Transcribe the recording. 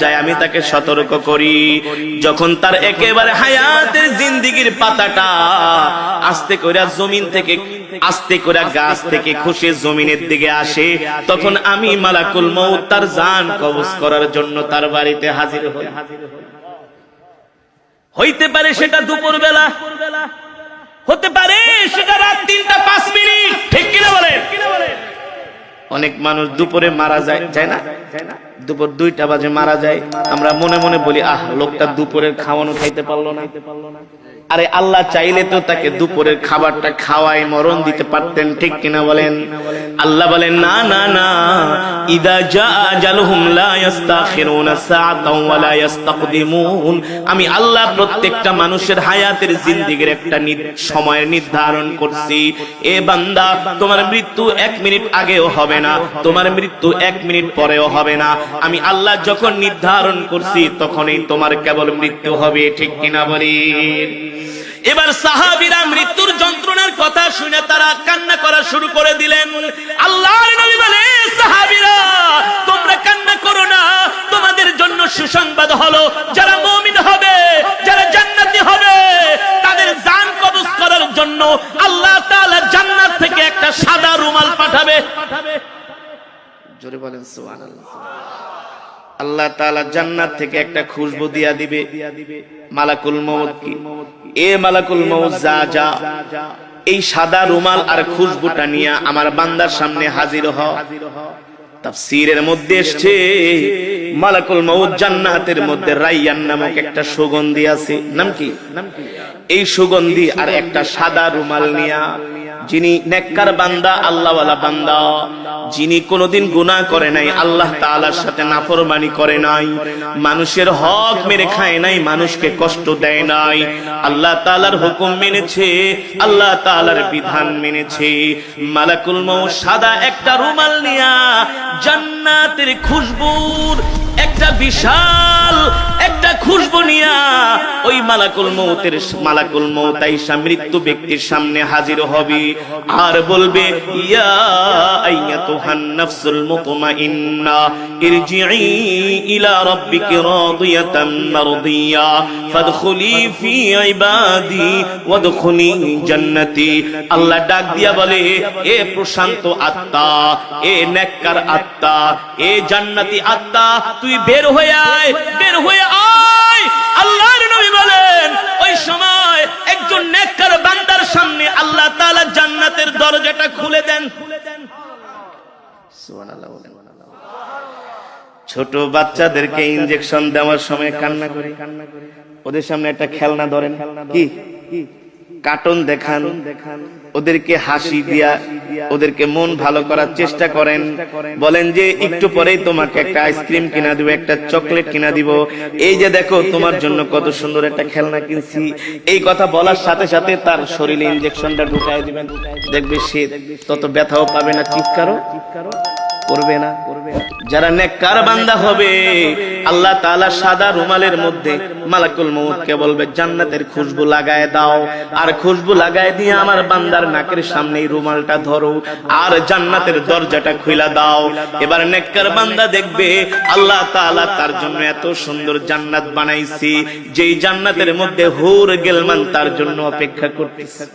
যায়, আমি তাকে সতর্ক করি। যখন তার একেবারে হায়াতের জিন্দিগির পাতাটা আস্তে করে জমিন থেকে, আস্তে করে গাছ থেকে খুশি জমিনের দিকে আসে, তখন আমি মালাকুল মৌত তার জান কবজ করার জন্য তার বাড়িতে হাজির হই। হইতে পারে সেটা দুপুর বেলা হতে পারে সেটা রাত তিনটা পাঁচ মিনিট অনেক মানুষ দুপুরে মারা যায় যায় না? দুপুর দুইটা বাজে মারা যায়। আমরা মনে মনে বলি, আহ, লোকটা দুপুরের খাওয়ানো খাইতে পারল না। আরে আল্লাহ চাইলে তো তাকে দুপুরের খাবারটা খাওয়াই মরণ দিতে পারতেন, ঠিক কিনা বলেন? আল্লাহ বলেন, না না না। ইদা জা আজালুহুম লা ইস্তাখিরুনা সাআতাও ওয়া লা ইস্তাকদিমুন আমি আল্লাহ প্রত্যেকটা মানুষের হায়াতের জিন্দেগির একটা সময় নির্ধারণ করছি। এ বান্দা, তোমার মৃত্যু এক মিনিট আগেও হবে না, তোমার মৃত্যু এক মিনিট পরেও হবে না। আমি আল্লাহ যখন নির্ধারণ করছি, তখনই তোমার কেবল মৃত্যু হবে, ঠিক কিনা বলেন? এবার সাহাবিরা মৃত্যুর যন্ত্রণার কথা শুনে তারা কান্না করা শুরু করে দিলেন। আল্লাহর নবী বলে সাহাবিরা, তোমরা কান্না করো না। তোমাদের জন্য সুসংবাদ হলো, যারা মুমিন হবে, যারা জান্নাতি হবে, তাদের জান কবজ করার জন্য আল্লাহ তাআলা জান্নাত থেকে একটা সাদা রুমাল পাঠাবে। জোরে বলেন সুবহানাল্লাহ। আল্লাহ তাআলা জান্নাত থেকে একটা খুশবু দিয়া দিবে। মালাকুল মউত কি? এ মালাকুল মউত যা যা, এই সাদা রুমাল আর খুশবুটা নিয়ে আমার বান্দার সামনে হাজির হ। মধ্যে এসছে, মালাকুল মউত জান্নাতের মধ্যে রাইয়ান নামক একটা সুগন্ধি আছে। নাম কি? এই সুগন্ধি আর একটা সাদা রুমাল নিয়া, যিনি নেককার বান্দা, আল্লাহওয়ালা বান্দা যিনি কোনোদিন গুনাহ করে নাই, আল্লাহ তাআলার সাথে নাফরমানি করে নাই। মানুষের হক মেরে খায় নাই, মানুষকে কষ্ট দেয় নাই। আল্লাহ তাআলার হুকুম মেনেছে, আল্লাহ তাআলার বিধান মেনেছে। মালাকুল মউত সাদা একটা রুমাল নিয়া জান্নাতের খুশবুর একটা বিশাল একটা খুশবু নিয়া ওই মালাকুল মৌতের মালাকুল মৌত আইসা মৃত্যু ব্যক্তির সামনে হাজির হবে। আর বলবে, ইয়া আইয়াতুহান নাফসুল মুতমাইন্না ডাক দিয়া বলে, এ প্রশান্ত আত্মা, এ নেককার আত্মা, এ জান্নাতি আত্মা, তুই বের হয়ে আয়, বের হয়ে আয়। আল্লাহর নবী বলেন, ওই সময় একজন নেককার বান্দার সামনে আল্লাহ তাআলা জান্নাতের দরজাটা খুলে দেন। সুবহানাল্লাহ বলেন ছোট বাচ্চাদেরকে ইনজেকশন দেওয়ার সময় কান্না করে। ওদের সামনে একটা খেলনা ধরেন। কি? কার্টুন দেখান, ওদেরকে হাসি দিয়া, ওদেরকে মন ভালো করার চেষ্টা করেন, বলেন যে একটু পরেই তোমাকে একটা আইসক্রিম কিনা দিব, একটা চকলেট কিনা দিব। এই যে দেখো, তোমার জন্য কত সুন্দর একটা খেলনা কিনছি। এই কথা বলার সাথে সাথে তার শরীরে ইনজেকশনটা ঢুকাই দিবেন। দেখবে সে তত ব্যথাও পাবে না, চিৎকারও। করবে না। যারা নেককার বান্দা হবে, আল্লাহ তাআলা সাদা রুমালের মধ্যে মালাকুল মউতকে বলবে, জান্নাতের খুশবু লাগায় দাও। আর খুশবু লাগায় দিয়ে আমার বান্দার নাকের সামনে রুমালটা ধরো। আর জান্নাতের দরজাটা খুইলা দাও। এবার নেককার বান্দা দেখবে, আল্লাহ তাআলা তার জন্য এত সুন্দর জান্নাত বানাইছি। যেই জান্নাতের মধ্যে হুর গেলমান তার জন্য অপেক্ষা করতেছে।